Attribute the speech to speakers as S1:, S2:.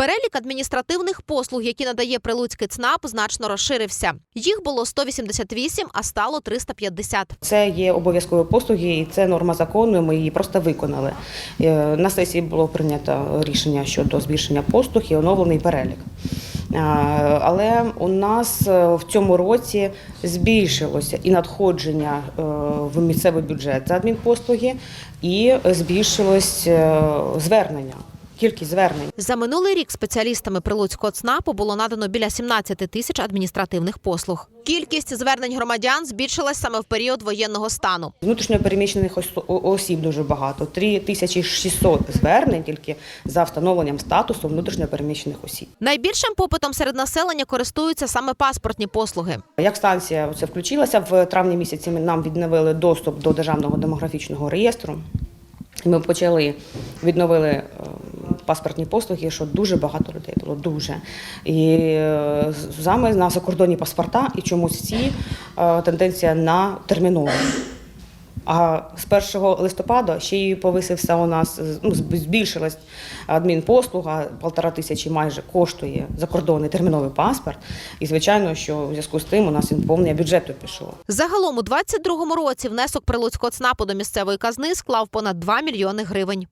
S1: Перелік адміністративних послуг, які надає Прилуцький ЦНАП, значно розширився. Їх було 188, а стало 350.
S2: Це є обов'язкові послуги, і це норма закону. Ми її просто виконали. Е, На сесії було прийнято рішення щодо збільшення послуг і оновлений перелік. Е, Але у нас е, в цьому році збільшилося і надходження в місцевий бюджет за адмінпослуги, і збільшилось звернення, кількість звернень.
S1: За минулий рік спеціалістами Прилуцького ЦНАПу було надано біля 17 тисяч адміністративних послуг. Кількість звернень громадян збільшилась саме в період воєнного стану.
S2: Внутрішньопереміщених осіб дуже багато. 3600 звернень тільки за встановленням статусу внутрішньопереміщених осіб.
S1: Найбільшим попитом серед населення користуються саме паспортні послуги.
S2: Як станція це включилася в травні місяці, нам відновили доступ до державного демографічного реєстру. Ми почали відновили е, паспортні послуги, що дуже багато людей було дуже. І е, саме на закордонні паспорта, і чомусь всі е, тенденція на термінові. А з 1 листопада ще й повисився у нас, ну, збільшилась адмінпослуга, полтора тисячі майже коштує закордонний терміновий паспорт. І звичайно, що у зв'язку з тим у нас наповнення бюджету пішло.
S1: Загалом у 22-му році внесок Прилуцького ЦНАПу до місцевої казни склав понад 2 мільйони гривень.